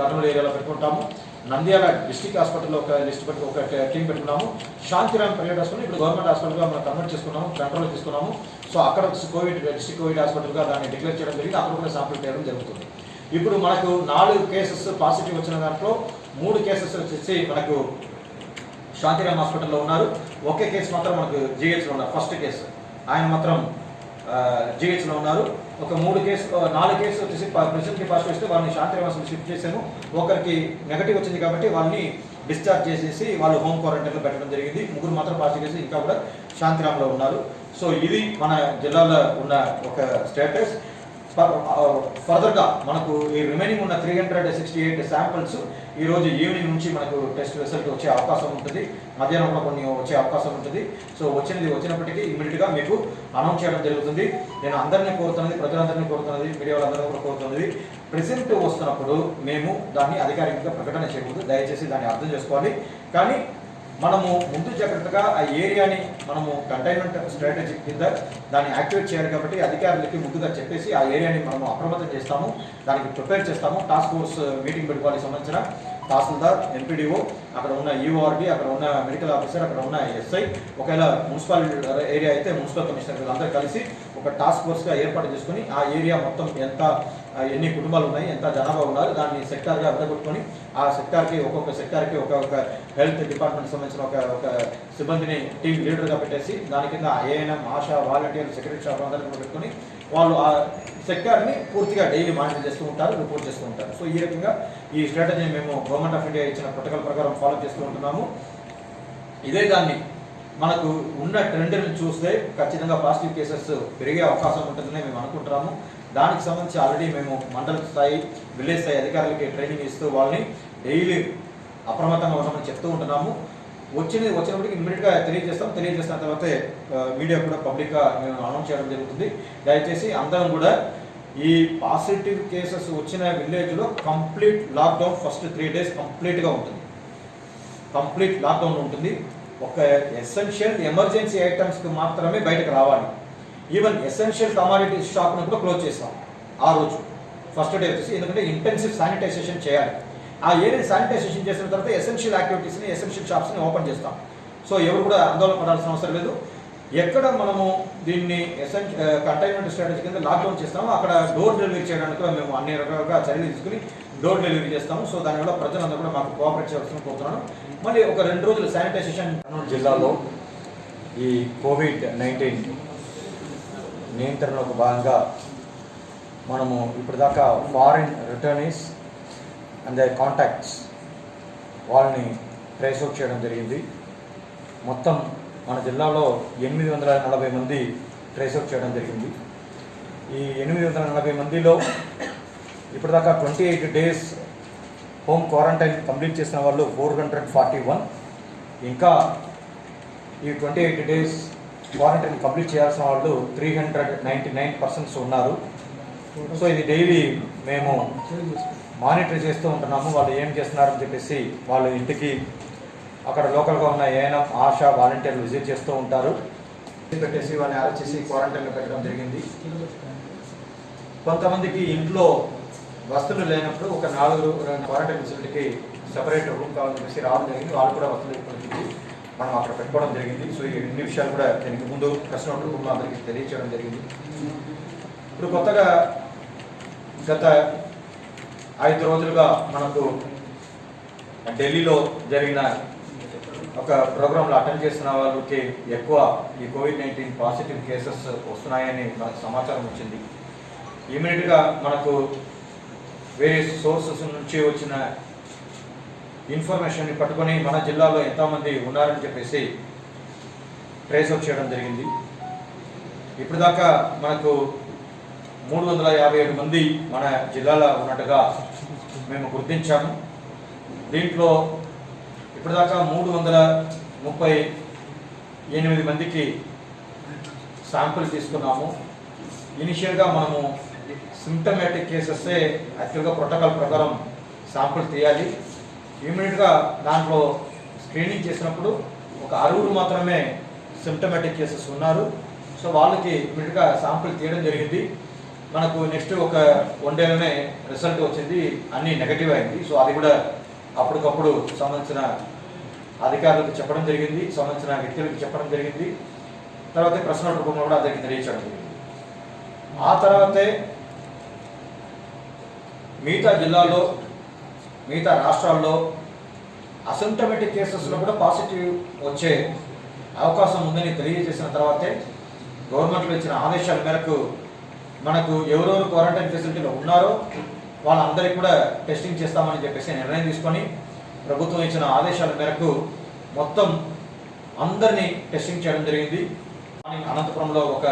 కర్నూలు ఏరియాలో పెట్టుకుంటాము. నంద్యాల డిస్టిక్ హాస్పిటల్లో ఒక లిస్ట్ పెట్టి ఒక టీం పెట్టుకున్నాము. శాంతిరామ్ ప్రైవేట్ హాస్పిటల్ ఇప్పుడు గవర్నమెంట్ హాస్పిటల్గా మనం కన్వర్ట్ చేసుకున్నాము కంట్రోల్ తీసుకున్నాము. సో అక్కడ కోవిడ్ డిస్టిక్ కోవిడ్ హాస్పిటల్గా దాన్ని డిక్లేర్ చేయడం జరిగింది. అక్కడ కూడా శాంపుల్ చేయడం జరుగుతుంది. ఇప్పుడు మనకు నాలుగు కేసెస్ పాజిటివ్ వచ్చిన దాంట్లో మూడు కేసెస్ వచ్చేసి మనకు శాంతిరామ్ హాస్పిటల్లో ఉన్నారు. ఒకే కేసు మాత్రం మనకు జీహెచ్లో ఉన్నారు ఫస్ట్ కేసు. ఆయన మాత్రం జిహెచ్లో ఉన్నారు. ఒక మూడు కేసు నాలుగు కేసులు వచ్చేసి ప్రెసిడెంట్కి పాస్ చేస్తే వాళ్ళని శాంతిరామ్ షిఫ్ట్ చేశాము. ఒకరికి నెగటివ్ వచ్చింది కాబట్టి వాళ్ళని డిశ్చార్జ్ చేసేసి వాళ్ళు హోమ్ క్వారంటైన్లో పెట్టడం జరిగింది. ముగ్గురు మాత్రం పాస్ చేసి ఇంకా కూడా శాంతిరామ్లో ఉన్నారు. సో ఇది మన జిల్లాలో ఉన్న ఒక స్టేటస్. ఫర్దర్గా మనకు ఈ రిమైనింగ్ ఉన్న three hundred sixty eight samples ఈ రోజు ఈవినింగ్ నుంచి మనకు టెస్ట్ రిజల్ట్ వచ్చే అవకాశం ఉంటుంది. మధ్యాహ్నం కూడా కొన్ని వచ్చే అవకాశం ఉంటుంది. సో వచ్చినది వచ్చినప్పటికీ ఇమీడియట్గా మీకు అనౌన్స్ చేయడం జరుగుతుంది. నేను అందరినీ కోరుతున్నది ప్రజలందరినీ కోరుతున్నది మీడియా వాళ్ళందరినీ కూడా కోరుతున్నది. ప్రెసెంట్ వస్తున్నప్పుడు మేము దాన్ని అధికారికంగా ప్రకటన చేయకూడదు. దయచేసి దాన్ని అర్థం చేసుకోవాలి. కానీ మనము ముందు జాగ్రత్తగా ఆ ఏరియాని మనము కంటైన్మెంట్ స్ట్రాటజీ కింద దాన్ని యాక్టివేట్ చేయాలి కాబట్టి అధికారులకి ముందుగా చెప్పేసి ఆ ఏరియాని మనము అప్రమత్తం చేస్తాము. దానికి ప్రిపేర్ చేస్తాము. టాస్క్ ఫోర్స్ మీటింగ్ పెట్టుకోవాలి సంబంధించిన తహసీల్దార్ ఎంపీడీఓ అక్కడ ఉన్న ఈఓఆర్డి అక్కడ ఉన్న మెడికల్ ఆఫీసర్ అక్కడ ఉన్న ఎస్ఐ ఒకవేళ మున్సిపల్ ఏరియా అయితే మున్సిపల్ కమిషనర్ వీళ్ళందరూ కలిసి ఒక టాస్క్ ఫోర్స్గా ఏర్పాటు చేసుకుని ఆ ఏరియా మొత్తం ఎంత ఎన్ని కుటుంబాలు ఉన్నాయి ఎంత జనాభా ఉన్నారు దాన్ని సెక్టార్గా అద్దగొట్టుకొని ఆ సెక్టార్కి ఒక్కొక్క సెక్టార్కి ఒక్కొక్క హెల్త్ డిపార్ట్మెంట్ సంబంధించిన ఒక ఒక సిబ్బందిని టీం లీడర్గా పెట్టేసి దాని కింద ANM ASHA volunteer secretary shop అందరిని కూడా పెట్టుకొని వాళ్ళు ఆ సెక్టార్ని పూర్తిగా డైలీ మానిటర్ చేస్తూ ఉంటారు రిపోర్ట్ చేస్తూ ఉంటారు. సో ఈ రకంగా ఈ స్ట్రాటజీని మేము గవర్నమెంట్ ఆఫ్ ఇండియా ఇచ్చిన ప్రోటోకాల్ ప్రకారం ఫాలో చేస్తూ ఉంటున్నాము. ఇదే దాన్ని మనకు ఉన్న ట్రెండ్ని చూస్తే ఖచ్చితంగా పాజిటివ్ కేసెస్ పెరిగే అవకాశం ఉంటుందని మేము అనుకుంటున్నాము. దానికి సంబంధించి ఆల్రెడీ మేము మండల స్థాయి విలేజ్ స్థాయి అధికారులకి ట్రైనింగ్ ఇస్తూ వాళ్ళని డైలీ అప్రమత్తంగా ఉండమని చెప్తూ ఉంటున్నాము. వచ్చినది వచ్చినప్పటికి ఇమ్మీడియట్గా తెలియజేస్తాం. తెలియజేసిన తర్వాత మీడియా కూడా పబ్లిక్గా మేము అనౌన్స్ చేయడం జరుగుతుంది. దయచేసి అందరం కూడా ఈ పాజిటివ్ కేసెస్ వచ్చిన విలేజ్లో complete lockdown first three days కంప్లీట్గా ఉంటుంది. కంప్లీట్ లాక్డౌన్ ఉంటుంది. ఒక ఎసెన్షియల్ ఎమర్జెన్సీ ఐటమ్స్కి మాత్రమే బయటకు రావాలి. ఈవెన్ ఎసెన్షియల్ కమాడిటీ షాప్ని కూడా క్లోజ్ చేస్తాం ఆ రోజు. ఫస్ట్ డే వచ్చేసి. ఎందుకంటే ఇంటెన్సివ్ శానిటైజేషన్ చేయాలి. ఆ ఏరియా శానిటైజేషన్ చేసిన తర్వాత ఎసెన్షియల్ యాక్టివిటీస్ని ఎసెన్షియల్ షాప్స్ని ఓపెన్ చేస్తాం. సో ఎవరు కూడా ఆందోళన పడాల్సిన అవసరం లేదు. ఎక్కడ మనము దీన్ని ఎసెన్ కంటైన్మెంట్ స్ట్రాటజీ కింద లాక్డౌన్ చేస్తామో అక్కడ డోర్ డెలివరీ చేయడానికి కూడా మేము అన్ని రకాలుగా చర్యలు తీసుకుని డోర్ డెలివరీ చేస్తాము. సో దానివల్ల ప్రజలందరూ కూడా మాకు కోఆపరేట్ చేయాల్సిన కోరుతున్నాను. మళ్ళీ ఒక రెండు రోజులు శానిటైజేషన్ జిల్లాలో ఈ కోవిడ్ నైన్టీన్ నియంత్రణలో భాగంగా మనము ఇప్పటిదాకా foreign returnees and the contacts వాళ్ళని ట్రేస్ అవుట్ చేయడం జరిగింది. మొత్తం మన జిల్లాలో ఎనిమిది వందల నలభై మంది ట్రేస్ అవుట్ చేయడం జరిగింది. ఈ ఎనిమిది వందల నలభై మందిలో ఇప్పటిదాకా twenty eight days home quarantine complete చేసిన వాళ్ళు ఫోర్ హండ్రెడ్ ఫార్టీ వన్ ఇంకా ఈ twenty eight days quarantine complete చేయాల్సిన వాళ్ళు three hundred ninety nine persons ఉన్నారు. సో ఇది డైలీ మేము మానిటర్ చేస్తూ ఉంటున్నాము. వాళ్ళు ఏం చేస్తున్నారని చెప్పేసి వాళ్ళు ఇంటికి అక్కడ లోకల్గా ఉన్న ఏఎన్ఎం ఆశా వాలంటీర్లు విజిట్ చేస్తూ ఉంటారు. పెట్టేసి వాళ్ళని అరెస్ట్ చేసి క్వారంటైన్లో పెట్టడం జరిగింది. కొంతమందికి ఇంట్లో వస్తువులు లేనప్పుడు ఒక నాలుగు క్వారంటైన్ ఫెసిలిటీకి సపరేట్ రూమ్ కావాలని చెప్పేసి రావడం జరిగింది. వాళ్ళు కూడా వస్తువులు ఇప్పటికి మనం అక్కడ పెట్టుకోవడం జరిగింది. సో ఈ రెండు విషయాలు కూడా దీనికి ముందు కస్టమర్ కుటుంబం అందరికీ తెలియచేయడం జరిగింది. ఇప్పుడు కొత్తగా గత ఐదు రోజులుగా మనకు ఢిల్లీలో జరిగిన ఒక ప్రోగ్రాంలో అటెండ్ చేసిన వాళ్ళకి ఎక్కువ ఈ కోవిడ్ నైన్టీన్ పాజిటివ్ కేసెస్ వస్తున్నాయని మనకు సమాచారం వచ్చింది. ఇమీడియట్గా మనకు వేరే సోర్సెస్ నుంచి వచ్చిన ఇన్ఫర్మేషన్ని పట్టుకొని మన జిల్లాలో ఎంతమంది ఉన్నారని చెప్పేసి ట్రేస్ అవుట్ చేయడం జరిగింది. ఇప్పుడు దాకా మనకు మూడు వందల యాభై ఏడు మంది మన జిల్లాలో ఉన్నట్టుగా మేము గుర్తించాము. దీంట్లో ఇప్పటిదాకా మూడు వందల ముప్పై ఎనిమిది మందికి శాంపుల్ తీసుకున్నాము. ఇనిషియల్గా మనము సిమ్టమేటిక్ కేసెస్ యాక్చువల్గా ప్రోటోకాల్ ప్రకారం శాంపుల్ తీయాలి. ఇమీడియట్గా దాంట్లో స్క్రీనింగ్ చేసినప్పుడు ఒక అరుగురు మాత్రమే సిమ్టమేటిక్ కేసెస్ ఉన్నారు. సో వాళ్ళకి ఇమీడియట్గా శాంపుల్ తీయడం జరిగింది. మనకు నెక్స్ట్ ఒక వన్ డేలోనే రిజల్ట్ వచ్చింది. అన్ని నెగటివ్ అయింది. సో అది కూడా అప్పటికప్పుడు సంబంధించిన అధికారులకు చెప్పడం జరిగింది. సంబంధించిన వ్యక్తులకు చెప్పడం జరిగింది. తర్వాత ప్రశ్న రూపంలో కూడా అతనికి తెలియచడం జరిగింది. ఆ తర్వాతే మిగతా జిల్లాలో మిగతా రాష్ట్రాల్లో అసింటమేటిక్ కేసెస్లో కూడా పాజిటివ్ వచ్చే అవకాశం ఉందని తెలియజేసిన తర్వాతే గవర్నమెంట్లో ఇచ్చిన ఆదేశాల మేరకు మనకు ఎవరెవరు క్వారంటైన్ ఫెసిలిటీలో ఉన్నారో వాళ్ళందరికీ కూడా టెస్టింగ్ చేస్తామని చెప్పేసి నిర్ణయం తీసుకొని ప్రభుత్వం ఇచ్చిన ఆదేశాల మేరకు మొత్తం అందరినీ టెస్టింగ్ చేయడం జరిగింది. అనంతపురంలో ఒక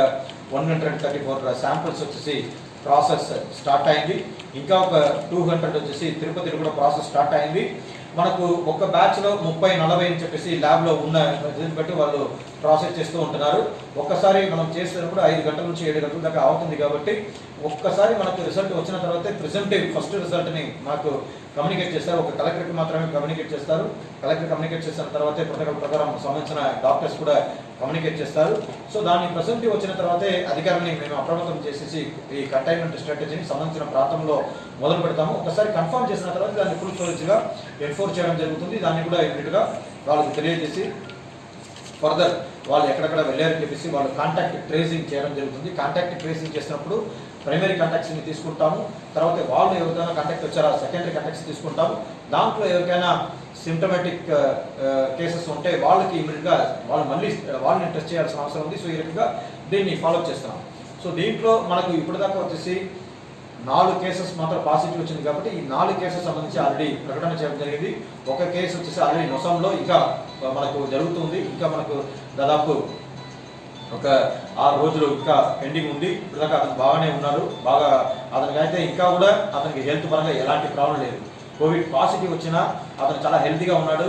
one hundred thirty four samples వచ్చేసి ప్రాసెస్ స్టార్ట్ అయింది. ఇంకా ఒక టూ హండ్రెడ్ వచ్చేసి తిరుపతిలో కూడా ప్రాసెస్ స్టార్ట్ అయింది. మనకు ఒక బ్యాచ్లో ముప్పై నలభై అని చెప్పేసి ల్యాబ్లో ఉన్న బట్టి వాళ్ళు ప్రాసెస్ చేస్తూ ఉంటున్నారు. ఒక్కసారి మనం చేసేటప్పుడు ఐదు గంటల నుంచి ఏడు గంటల దాకా అవుతుంది కాబట్టి ఒక్కసారి మనకు రిజల్ట్ వచ్చిన తర్వాత ప్రిజెంటివ్ ఫస్ట్ రిజల్ట్ని మాకు కమ్యూనికేట్ చేస్తారు. ఒక కలెక్టర్కి మాత్రమే కమ్యూనికేట్ చేస్తారు. కలెక్టర్ కమ్యూనికేట్ చేసిన తర్వాతే ప్రోటోకాల్ ప్రకారం సంబంధించిన డాక్టర్స్ కూడా కమ్యూనికేట్ చేస్తారు. సో దాని ప్రెసెంటివ్ వచ్చిన తర్వాతే అధికారులని మేము అప్రమత్తం చేసేసి ఈ కంటైన్మెంట్ స్ట్రాటజీని సంబంధించిన ప్రాంతంలో మొదలు పెడతాము. ఒకసారి కన్ఫర్మ్ చేసిన తర్వాత దాన్ని ఫుల్ ఫ్లెజ్గా ఎన్ఫోర్స్ చేయడం జరుగుతుంది. దాన్ని కూడా ఇమీడియట్గా వాళ్ళకి తెలియజేసి ఫర్దర్ వాళ్ళు ఎక్కడెక్కడ వెళ్ళారని చెప్పేసి వాళ్ళు కాంటాక్ట్ ట్రేసింగ్ చేయడం జరుగుతుంది. కాంటాక్ట్ ట్రేసింగ్ చేసినప్పుడు ప్రైమరీ కాంటాక్ట్స్ని తీసుకుంటాము. తర్వాత వాళ్ళు ఎవరికైనా కాంటాక్ట్ వచ్చారా? సెకండరీ కాంటాక్ట్స్ తీసుకుంటాము. దాంట్లో ఎవరికైనా సిమ్టమేటిక్ కేసెస్ uh, uh, ఉంటే వాళ్ళకి ఇమీడియట్గా వాళ్ళు మళ్ళీ uh, వాళ్ళని టెస్ట్ చేయాల్సిన అవసరం ఉంది. సో ఈ రకంగా దీన్ని ఫాలో చేస్తున్నాం సో దీంట్లో మనకు ఇప్పటిదాకా వచ్చేసి నాలుగు కేసెస్ మాత్రం పాజిటివ్ వచ్చింది కాబట్టి ఈ నాలుగు కేసెస్ సంబంధించి ఆల్రెడీ ప్రకటన చేయడం జరిగింది. ఒక కేసు వచ్చేసి ఆల్రెడీ నొసంలో ఇంకా మనకు జరుగుతుంది. ఇంకా మనకు దాదాపు ఒక ఆరు రోజులు ఇంకా పెండింగ్ ఉంది. ఇప్పటిదాకా అతను బాగానే ఉన్నారు. బాగా అతనికి అయితే ఇంకా కూడా అతనికి హెల్త్ పరంగా ఎలాంటి ప్రాబ్లం లేదు. కోవిడ్ పాజిటివ్ వచ్చినా అతను చాలా హెల్తీగా ఉన్నాడు.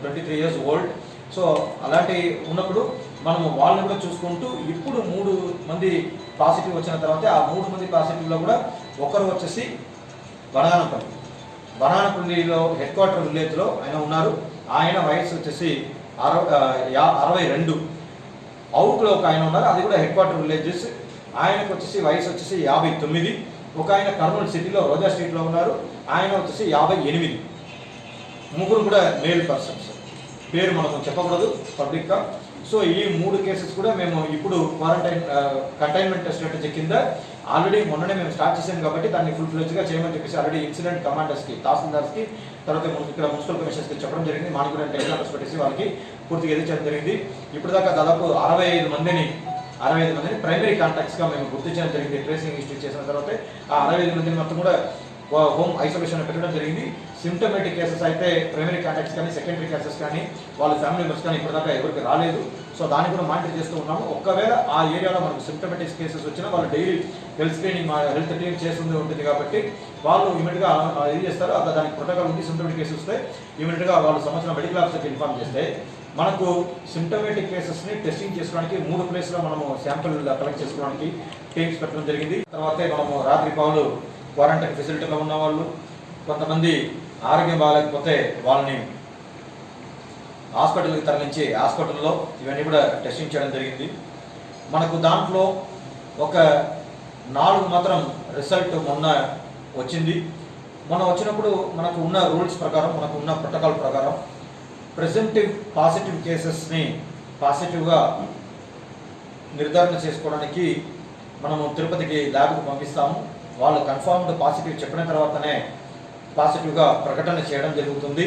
Twenty three years old. So అలాంటి ఉన్నప్పుడు మనము వాళ్ళని కూడా చూసుకుంటూ ఇప్పుడు మూడు మంది పాజిటివ్ వచ్చిన తర్వాత ఆ మూడు మంది పాజిటివ్లో కూడా ఒకరు వచ్చేసి బనానపల్లి. బనానపల్లిలో హెడ్ క్వార్టర్ విలేజ్లో ఆయన ఉన్నారు. ఆయన వయసు వచ్చేసి అరవై అరవై రెండు. అవుట్లో ఒక ఆయన ఉన్నారు. అది కూడా హెడ్ క్వార్టర్ విలేజెస్. ఆయనకు వచ్చేసి వయసు వచ్చేసి యాభై తొమ్మిది. ఒక ఆయన కర్నూలు సిటీలో రోజా స్ట్రీట్లో ఉన్నారు. ఆయన వచ్చేసి యాభై ఎనిమిది. ముగ్గురు కూడా మేల్ పర్సన్స్. పేరు మనం చెప్పకూడదు పబ్లిక్గా. సో ఈ మూడు కేసెస్ కూడా మేము ఇప్పుడు క్వారంటైన్ కంటైన్మెంట్ స్ట్రాటజీ కింద ఆల్రెడీ మొన్ననే మేము స్టార్ట్ చేసాం కాబట్టి దాన్ని ఫుల్ ఫ్లెజ్గా చేయమని చెప్పేసి ఆల్రెడీ ఇన్సిడెంట్ కమాండర్స్కి తహసీల్దార్స్కి తర్వాత ఇక్కడ మున్సిపల్ కమిషన్స్కి చెప్పడం జరిగింది. మాకు కూడా ఎగ్జాంపుల్స్ పెట్టేసి వాళ్ళకి పూర్తిగా ఎదిరించడం జరిగింది. ఇప్పుడు దాకా దాదాపు అరవై ఐదు మందిని అరవై ఐదు మందిని ప్రైమరీ కాంటాక్ట్స్గా మేము గుర్తు చేయడం జరిగింది. ట్రేసింగ్ హిస్టరీ చేసిన తర్వాత ఆ అరవై ఐదు మందిని మొత్తం కూడా హోమ్ ఐసోలేషన్ పెట్టడం జరిగింది. సిమ్టమేటిక్ కేసెస్ అయితే ప్రైమరీ కాంటాక్ట్స్ కానీ సెకండరీ కేసెస్ కానీ వాళ్ళ ఫ్యామిలీ మెంబర్స్ కానీ ఇప్పటిదాకా ఎవరికి రాలేదు. సో దాన్ని కూడా మానిటర్ చేస్తూ ఉన్నాము. ఒకవేళ ఆ ఏరియాలో మనకు సిమ్టమేటిక్ కేసెస్ వచ్చినా వాళ్ళు డైలీ హెల్త్ స్క్రీనింగ్ మా హెల్త్ టీమ్ చేస్తుంది ఉంటుంది కాబట్టి వాళ్ళు ఇమీడియట్గా ఏం చేస్తారు. అక్కడ దానికి ప్రోటోకాల్ ఉంది సిమ్టమేటిక్ కేసెస్ వస్తే ఇమీడియట్గా వాళ్ళు సంవత్సరం మెడికల్ ఆఫీసర్కి ఇన్ఫార్మ్ చేస్తే మనకు సిమ్టమేటిక్ కేసెస్ని టెస్టింగ్ చేసుకోవడానికి మూడు ప్లేస్లో మనము శాంపిల్ కలెక్ట్ చేసుకోవడానికి టీమ్స్ పెట్టడం జరిగింది. తర్వాతే మనము రాత్రి పావులు క్వారంటైన్ ఫెసిలిటీలో ఉన్న వాళ్ళు కొంతమంది ఆరోగ్యం బాగాలేకపోతే వాళ్ళని హాస్పిటల్కి తరలించి హాస్పిటల్లో ఇవన్నీ కూడా టెస్టింగ్ చేయడం జరిగింది. మనకు దాంట్లో ఒక నాలుగు మాత్రం రిజల్ట్ మొన్న వచ్చింది. మొన్న వచ్చినప్పుడు మనకు ఉన్న రూల్స్ ప్రకారం మనకు ఉన్న ప్రోటోకాల్ ప్రకారం ప్రెజెంటివ్ పాజిటివ్ కేసెస్ని పాజిటివ్గా నిర్ధారణ చేసుకోవడానికి మనము తిరుపతికి ల్యాబ్కు పంపిస్తాము. వాళ్ళు కన్ఫర్మ్డ్ పాజిటివ్ చెప్పిన తర్వాతనే పాజిటివ్గా ప్రకటన చేయడం జరుగుతుంది.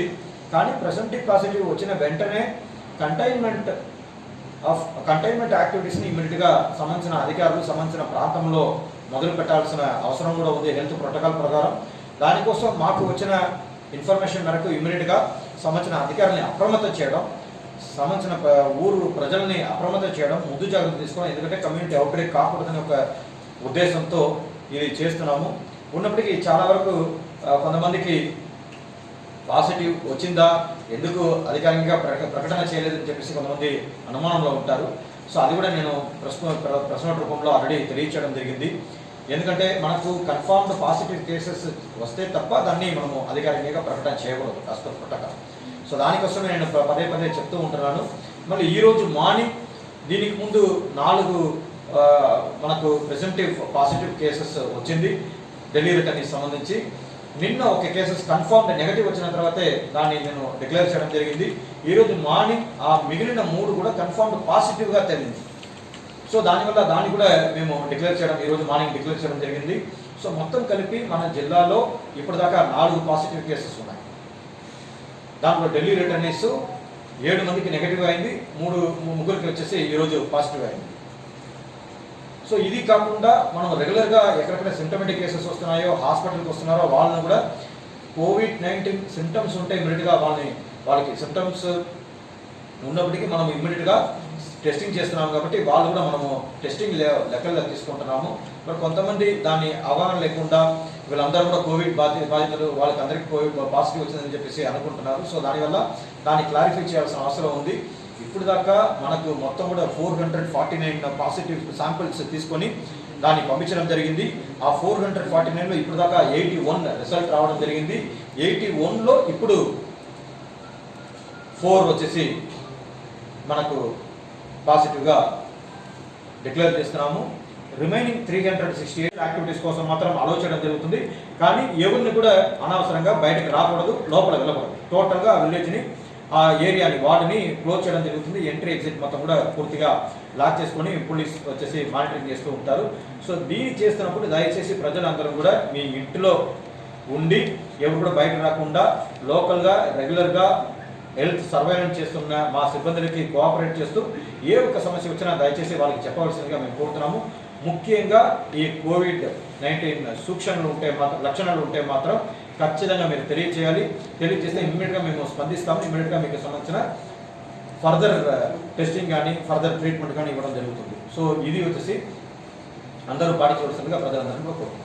కానీ ప్రెసెంటివ్ పాజిటివ్ వచ్చిన వెంటనే కంటైన్మెంట్ ఆఫ్ కంటైన్మెంట్ యాక్టివిటీస్ని ఇమీడియట్గా సంబంధించిన అధికారులు సంబంధించిన ప్రాంతంలో మొదలు పెట్టాల్సిన అవసరం కూడా ఉంది హెల్త్ ప్రోటోకాల్ ప్రకారం. దానికోసం మాకు వచ్చిన ఇన్ఫర్మేషన్ మేరకు ఇమీడియట్గా సంబంధించిన అధికారులని అప్రమత్తం చేయడం సంబంధించిన ఊరు ప్రజల్ని అప్రమత్తం చేయడం ముందు జాగ్రత్త తీసుకోవడం ఎందుకంటే కమ్యూనిటీ అవుట్బ్రేక్ కాకూడదనే ఒక ఉద్దేశంతో ఇది చేస్తున్నాము. ఉన్నప్పటికీ చాలా వరకు కొంతమందికి పాజిటివ్ వచ్చిందా? ఎందుకు అధికారికంగా ప్రక- ప్రకటన చేయలేదని చెప్పేసి కొంతమంది అనుమానంలో ఉంటారు. సో అది కూడా నేను ప్రశ్న ప్ర- ప్రశ్న రూపంలో ఆల్రెడీ తెలియచేయడం జరిగింది. ఎందుకంటే మనకు కన్ఫామ్డ్ పాజిటివ్ కేసెస్ వస్తే తప్ప దాన్ని మనము అధికారికంగా ప్రకటన చేయకూడదు. కాస్త పుట్టక సో దానికోసమే నేను పదే పదే చెప్తూ ఉంటున్నాను. మళ్ళీ ఈరోజు మార్నింగ్ దీనికి ముందు నాలుగు మనకు ప్రెజెంటివ్ పాజిటివ్ కేసెస్ వచ్చింది. ఢిల్లీ రిటర్న్కి సంబంధించి. నిన్న ఒక కేసెస్ కన్ఫర్మ్డ్ నెగటివ్ వచ్చిన తర్వాతే దాన్ని నేను డిక్లేర్ చేయడం జరిగింది. ఈరోజు మార్నింగ్ ఆ మిగిలిన మూడు కూడా కన్ఫర్మ్డ్ పాజిటివ్గా తేలింది. సో దానివల్ల దాన్ని కూడా మేము డిక్లేర్ చేయడం ఈరోజు మార్నింగ్ డిక్లేర్ చేయడం జరిగింది. సో మొత్తం కలిపి మన జిల్లాలో ఇప్పటిదాకా నాలుగు పాజిటివ్ కేసెస్ ఉన్నాయి. దాంట్లో ఢిల్లీ రిటర్నీస్ ఏడు మందికి నెగటివ్ అయింది మూడు ముగ్గురికి వచ్చేసి ఈరోజు పాజిటివ్ అయింది. సో ఇది కాకుండా మనం రెగ్యులర్గా ఎక్కడెక్కడ సిమ్టమెటిక్ కేసెస్ వస్తున్నాయో హాస్పిటల్కి వస్తున్నారో వాళ్ళని కూడా కోవిడ్ నైన్టీన్ సిమ్టమ్స్ ఉంటే ఇమీడియట్గా వాళ్ళని వాళ్ళకి సిమ్టమ్స్ ఉన్నప్పటికీ మనం ఇమ్మీడియట్గా టెస్టింగ్ చేస్తున్నాం కాబట్టి వాళ్ళు కూడా మనము టెస్టింగ్ లెక్కల్లో తీసుకుంటున్నాము. మరి కొంతమంది దాన్ని అవగాహన లేకుండా వీళ్ళందరూ కూడా కోవిడ్ బాధి బాధితులు వాళ్ళకి అందరికీ కోవిడ్ పాజిటివ్ వచ్చిందని చెప్పేసి అనుకుంటున్నారు. సో దానివల్ల దాన్ని క్లారిఫై చేయాల్సిన అవసరం ఉంది. ఇప్పుడు దాకా మనకు మొత్తం కూడా four hundred forty nine positive samples తీసుకొని దాన్ని పంపించడం జరిగింది. ఆ ఫోర్ హండ్రెడ్ ఫార్టీ నైన్లో ఇప్పుడు దాకా ఎయిటీ వన్ రిజల్ట్ రావడం జరిగింది. ఎయిటీ వన్లో ఇప్పుడు ఫోర్ వచ్చేసి మనకు పాజిటివ్గా డిక్లేర్ చేస్తున్నాము. Remaining three hundred sixty eight activities కోసం మాత్రం అలో చేయడం జరుగుతుంది. కానీ ఎవరిని కూడా అనవసరంగా బయటకు రాకూడదు లోపల వెళ్ళకూడదు. టోటల్గా విలేజ్ని ఆ ఏరియాని వార్డుని క్లోజ్ చేయడం జరుగుతుంది. ఎంట్రీ ఎగ్జిట్ మొత్తం కూడా పూర్తిగా లాక్ చేసుకొని పోలీస్ వచ్చేసి మానిటరింగ్ చేస్తూ ఉంటారు. సో దీన్ని చేస్తున్నప్పుడు దయచేసి ప్రజలందరూ కూడా మీ ఇంటిలో ఉండి ఎవరు కూడా బయట రాకుండా లోకల్గా రెగ్యులర్గా హెల్త్ సర్వైలెన్స్ చేస్తున్న మా సిబ్బందులకి కోఆపరేట్ చేస్తూ ఏ ఒక్క సమస్య వచ్చినా దయచేసి వాళ్ళకి చెప్పవలసిందిగా మేము కోరుతున్నాము. ముఖ్యంగా ఈ కోవిడ్ నైన్టీన్ సూక్ష్మలు ఉంటే మాత్రం లక్షణాలు ఉంటే మాత్రం ఖచ్చితంగా మీరు తెలియజేయాలి. తెలియజేస్తే ఇమ్మీడియట్గా మేము స్పందిస్తాము. ఇమ్మీడియట్గా మీకు సంబంధించిన ఫర్దర్ టెస్టింగ్ uh, కానీ ఫర్దర్ ట్రీట్మెంట్ కానీ ఇవ్వడం జరుగుతుంది. సో ఇది వచ్చేసి అందరూ పాటించవలసిందిగా ప్రజలందరినీ కూడా కోరుతున్నాను